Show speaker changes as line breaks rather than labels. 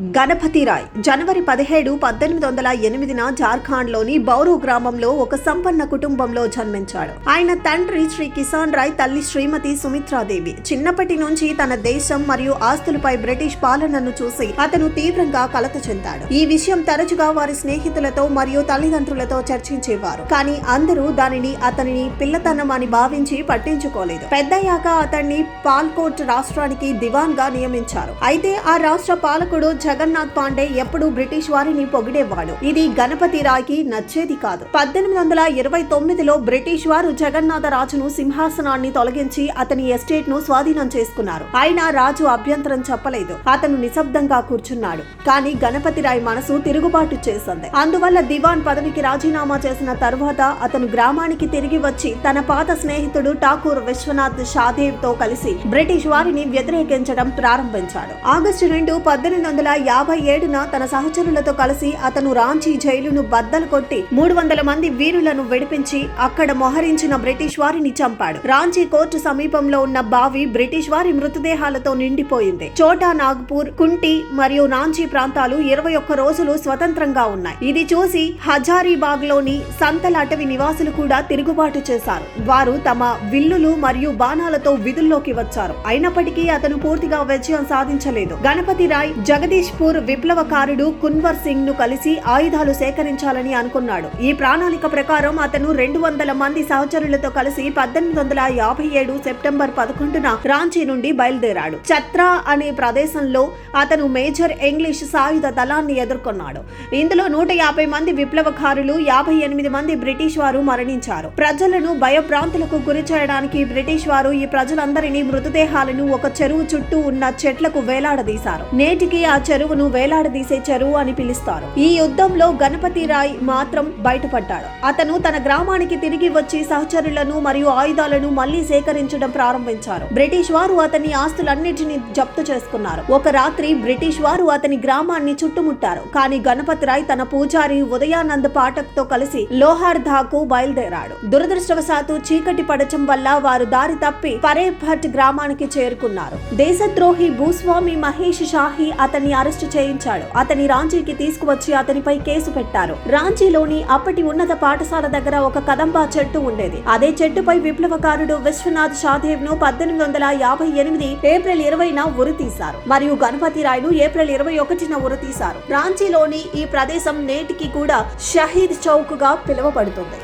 గణపతి రాయ్ జనవరి పదిహేడు పద్దెనిమిది వందల ఎనిమిదిన జార్ఖండ్లోని బౌరు గ్రామంలో ఒక సంపన్న కుటుంబంలో జన్మించాడు. ఆయన తండ్రి శ్రీ కిసాన్ రాయ్ తల్లి శ్రీమతి సుమిత్రాదేవి. చిన్నప్పటి నుంచి తన దేశం మరియు ఆస్తులపై బ్రిటిష్ పాలనను చూసి అతను తీవ్రంగా కలత చెందాడు. ఈ విషయం తరచుగా వారి స్నేహితులతో మరియు తల్లిదండ్రులతో చర్చించేవారు. కానీ అందరూ దానిని అతనిని పిల్లతనం అని భావించి పట్టించుకోలేదు. పెద్దయ్యాక అతన్ని పాల్కోట్ రాష్ట్రానికి దివాన్గా నియమించారు. అయితే ఆ రాష్ట్ర పాలకుడు జగన్నాథ్ పాండే ఎప్పుడూ బ్రిటిష్ వారిని పొగిడేవాడు. ఇది గణపతి రాయ్కి నచ్చేది కాదు. పద్దెనిమిది వందల ఇరవై తొమ్మిదిలో బ్రిటిష్ వారు జగన్నాథ రాజును సింహాసనాన్ని తొలగించి అతని ఎస్టేట్ను స్వాధీనం చేసుకున్నారు. అయినా రాజు అభ్యంతరం చెప్పలేదు. అతను నిశ్శబ్దంగా కూర్చున్నాడు. కానీ గణపతి రాయ్ మనసు తిరుగుబాటు చేసింది. అందువల్ల దివాన్ పదవికి రాజీనామా చేసిన తరువాత అతను గ్రామానికి తిరిగి వచ్చి తన పాత స్నేహితుడు ఠాకూర్ విశ్వనాథ్ షాదేవ్తో కలిసి బ్రిటిష్ వారిని వ్యతిరేకించడం ప్రారంభించాడు. ఆగస్టు రెండు పద్దెనిమిది వందల యాభై ఏడున తన సహచరులతో కలిసి అతను రాంచీ జైలును బద్దలు కొట్టి మూడు వందల మంది వీరులను విడిపించి అక్కడ మొహరించిన బ్రిటిష్ వారిని చంపాడు. రాంచీ కోర్టు సమీపంలో ఉన్న బావి బ్రిటిష్ వారి మృతదేహాలతో నిండిపోయింది. చోటా నాగ్పూర్ కుంటి మరియు రాంచీ ప్రాంతాలు ఇరవై ఒక్క రోజులు స్వతంత్రంగా ఉన్నాయి. ఇది చూసి హజారీబాగ్లోని సంతల అటవీ నివాసులు కూడా తిరుగుబాటు చేశారు. వారు తమ విల్లులు మరియు బాణాలతో విధుల్లోకి వచ్చారు. అయినప్పటికీ అతను పూర్తిగా విజయం సాధించలేదు. గణపతి రాయ్ జగదీష్పూర్ విప్లవకారుడు కున్వర్ సింగ్ను కలిసి ఆయుధాలు సేకరించాలని అనుకున్నాడు. ఈ ప్రణాళిక ప్రకారం అతను రెండు వందల మంది సహచరులతో కలిసి పద్దెనిమిది వందల యాభై ఏడు సెప్టెంబర్ పదకొండున రాంచీ నుండి బయలుదేరాడు. చత్రా అనే ప్రదేశంలో అతను మేజర్ ఇంగ్లీష్ సాయుధ దళాన్ని ఎదుర్కొన్నాడు. ఇందులో నూట యాభై మంది విప్లవకారులు యాభై ఎనిమిది మంది బ్రిటిష్ వారు మరణించారు. ప్రజలను భయభ్రాంతులకు గురి చేయడానికి బ్రిటిష్ వారు ఈ ప్రజలందరినీ మృతదేహాలను ఒక చెరువు చుట్టూ ఉన్న చెట్లకు వేలాడదీశారు. నేటికి ఆ చెరువును వేలాడదీసే చెరువు అని పిలుస్తారు. ఈ యుద్ధంలో గణపతి రాయ్ మాత్రం బయటపడ్డాడు. అతను తన గ్రామానికి తిరిగి వచ్చి సహచరులను మరియు ఆయుధాలను మళ్ళీ సేకరించడం ప్రారంభించారు. బ్రిటిష్ వారు అతని ఆస్తులన్నిటిని జప్తు చేసుకున్నారు. ఒక రాత్రి బ్రిటిష్ వారు అతని గ్రామాన్ని చుట్టుముట్టారు. కానీ గణపతి రాయ్ తన పూజారి ఉదయానంద్ పాఠక్తో కలిసి లోహార్ ధాకు బయలుదేరాడు. దురదృష్టవశాత్తు చీకటి పడటం వల్ల వారు దారి తప్పి పరేభట్ గ్రామానికి చేరుకున్నారు. దేశద్రోహి భూస్వామి మహేష్ షాహి అతని అరెస్టు చేయించాడు. అతని రాంచీకి తీసుకువచ్చి అతనిపై కేసు పెట్టారు. రాంచీలోని అప్పటి ఉన్నత పాఠశాల దగ్గర ఒక కదంబా చెట్టు ఉండేది. అదే చెట్టుపై విప్లవకారుడు విశ్వనాథ్ షాదేవ్ను పద్దెనిమిది వందల యాభై ఎనిమిది ఏప్రిల్ ఇరవైన ఉరితీశారు మరియు గణపతి రాయ్ను ఏప్రిల్ ఇరవై ఒకటిన ఉరితీశారు రాంచీలోని ఈ ప్రదేశం నేటికి కూడా షహీద్ చౌక్గా పిలువబడుతుంది.